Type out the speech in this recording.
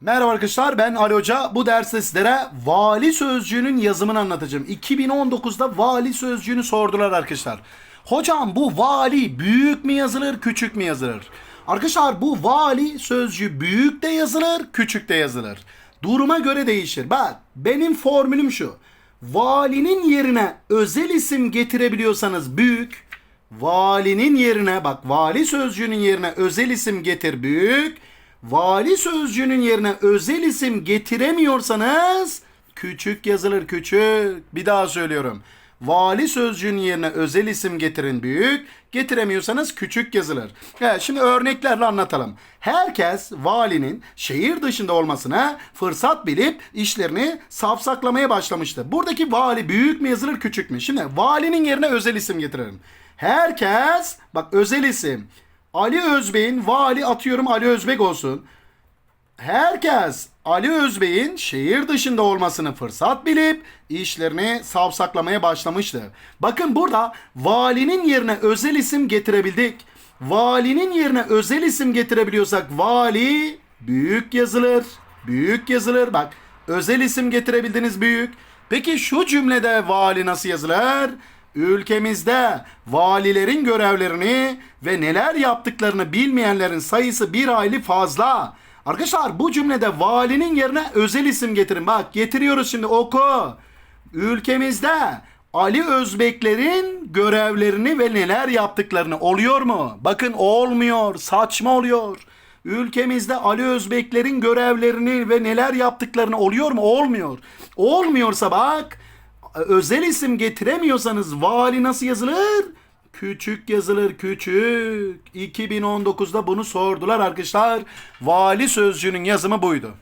Merhaba arkadaşlar ben Ali Hoca. Bu derste sizlere vali sözcüğünün yazımını anlatacağım. 2019'da vali sözcüğünü sordular arkadaşlar. Hocam bu vali büyük mü yazılır küçük mü yazılır? Arkadaşlar bu vali sözcüğü büyük de yazılır küçük de yazılır. Duruma göre değişir. Bak benim formülüm şu. Valinin yerine özel isim getirebiliyorsanız büyük. Valinin yerine bak vali sözcüğünün yerine özel isim getir büyük. Vali sözcüğünün yerine özel isim getiremiyorsanız küçük yazılır küçük. Bir daha söylüyorum. Vali sözcüğünün yerine özel isim getirin büyük, getiremiyorsanız küçük yazılır. Evet, şimdi örneklerle anlatalım. Herkes valinin şehir dışında olmasına fırsat bilip işlerini safsaklamaya başlamıştı. Buradaki vali büyük mü yazılır küçük mü? Şimdi valinin yerine özel isim getirelim. Herkes, bak özel isim. Ali Özbey'in vali atıyorum Ali Özbek olsun. Herkes Ali Özbey'in şehir dışında olmasını fırsat bilip işlerini savsaklamaya başlamıştı. Bakın burada valinin yerine özel isim getirebildik. Valinin yerine özel isim getirebiliyorsak vali büyük yazılır. Büyük yazılır. Bak özel isim getirebildiniz büyük. Peki şu cümlede vali nasıl yazılır? Ülkemizde valilerin görevlerini ve neler yaptıklarını bilmeyenlerin sayısı bir hayli fazla. Arkadaşlar bu cümlede valinin yerine özel isim getirin. Bak getiriyoruz şimdi oku. Ülkemizde Ali Özbeklerin görevlerini ve neler yaptıklarını oluyor mu? Bakın olmuyor. Saçma oluyor. Ülkemizde Ali Özbeklerin görevlerini ve neler yaptıklarını oluyor mu? Olmuyor. Olmuyorsa bak özel isim getiremiyorsanız vali nasıl yazılır? Küçük yazılır küçük. 2019'da bunu sordular arkadaşlar. Vali sözcüğünün yazımı buydu.